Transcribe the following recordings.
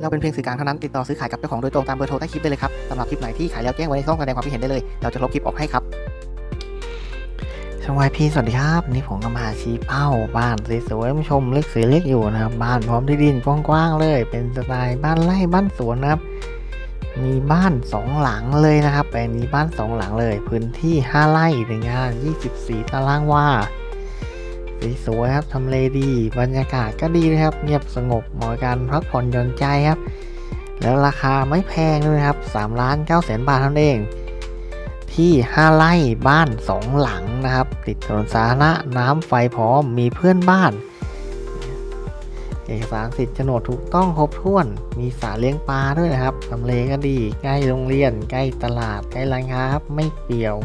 เราเป็นเพียงสื่อกลางเท่านั้นติดต่อซื้อขายกับเจ้าของโดยตรงตามเบอร์โทรใต้คลิปได้เลยครับสำหรับคลิปไหนที่ขายแล้วแจ้งไว้ในช่องแสดงความคิดเห็นได้เลย เราจะลบคลิปออกให้ครับช่องวายพีสวัสดีครับนี่ผมก็มาชี้เป้าบ้านสวยๆผู้ชมเล็กสวยเล็กอยู่นะครับบ้านพร้อมที่ดินกว้างๆเลย เป็นสไตล์บ้านไร่บ้านสวนนะครับ มีบ้านสองหลังเลยนะครับแปลงนี้บ้านสองหลังเลย พื้นที่5ไร่หนึ่งงาน24ตารางวา สวยๆครับทำเลดี บรรยากาศก็ดีนะครับ เงียบสงบเหมาะกับการพักผ่อนหย่อนใจครับ แล้วราคาไม่แพงด้วยครับ3ล้าน9แสนบาทเท่านั้นเอง ที่ 5 ไร่บ้าน 2 หลังนะครับ ติดถนนสาธารณะน้ำไฟพร้อมมีเพื่อนบ้าน เอกสารสิทธิ์โฉนดถูกต้องครบถ้วน มีสระเลี้ยงปลาด้วยนะครับทำเลก็ดี ใกล้โรงเรียน ใกล้ตลาด ใกล้ร้านค้าครับไม่เปลี่ยว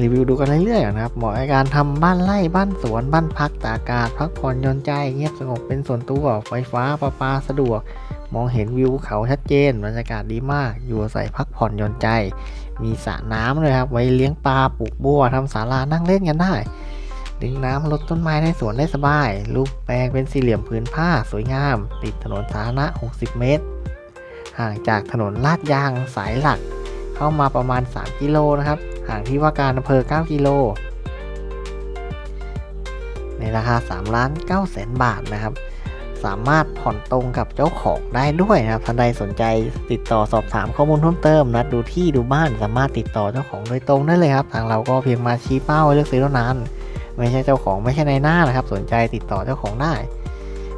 รีวิวดูกันเรื่อยๆนะครับ เหมาะกับการทำบ้านไร่บ้านสวนบ้านพักตากอากาศ พักผ่อนหย่อนใจเงียบสงบเป็นส่วนตัวไฟฟ้าประปาสะดวก มองเห็นวิวเขาชัดเจนบรรยากาศดีมาก อยู่อาศัยพักผ่อนหย่อนใจ มีสระน้ำเลยครับ ไว้เลี้ยงปลาปลูกบัวทำศาลานั่งเล่นกันได้ดึงน้ำลดต้นไม้ในสวนได้สบาย รูปแปลงเป็นสี่เหลี่ยมผืนผ้าสวยงาม ติดถนนสาธารณะ 60 เมตร ห่างจากถนนลาดยางสายหลัก เข้ามาประมาณ 3 กิโลนะครับ ห่างที่ว่าการอำเภอ 9 กิโล ในราคา3ล้าน9แสนบาทนะครับ สามารถผ่อนตรงกับเจ้าของได้ด้วยนะครับท่านใดสนใจติดต่อสอบถามข้อมูลเพิ่มเติมนัดดูที่ดูบ้านสามารถติดต่อเจ้าของโดยตรงได้เลยครับ ทางเราก็เพียงมาชี้เป้าเลือกซื้อเท่านั้น ไม่ใช่เจ้าของไม่ใช่ในหน้านะครับ สนใจติดต่อเจ้าของได้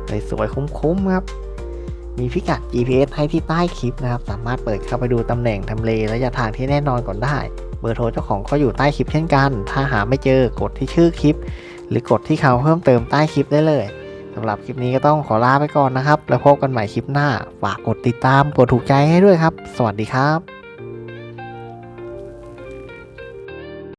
เลยสวยคุ้มๆครับมีพิกัด GPS ให้ที่ใต้คลิปนะครับ สามารถเปิดเข้าไปดูตำแหน่งทำเลระยะทางที่แน่นอนก่อนได้ เบอร์โทรเจ้าของก็อยู่ใต้คลิปเช่นกัน ถ้าหาไม่เจอกดที่ชื่อคลิป หรือกดที่เขาเพิ่มเติมใต้คลิปได้เลยสำหรับคลิปนี้ก็ต้องขอลาไปก่อนนะครับ แล้วพบกันใหม่คลิปหน้า ฝากกดติดตาม กดถูกใจให้ด้วยครับ สวัสดีครับ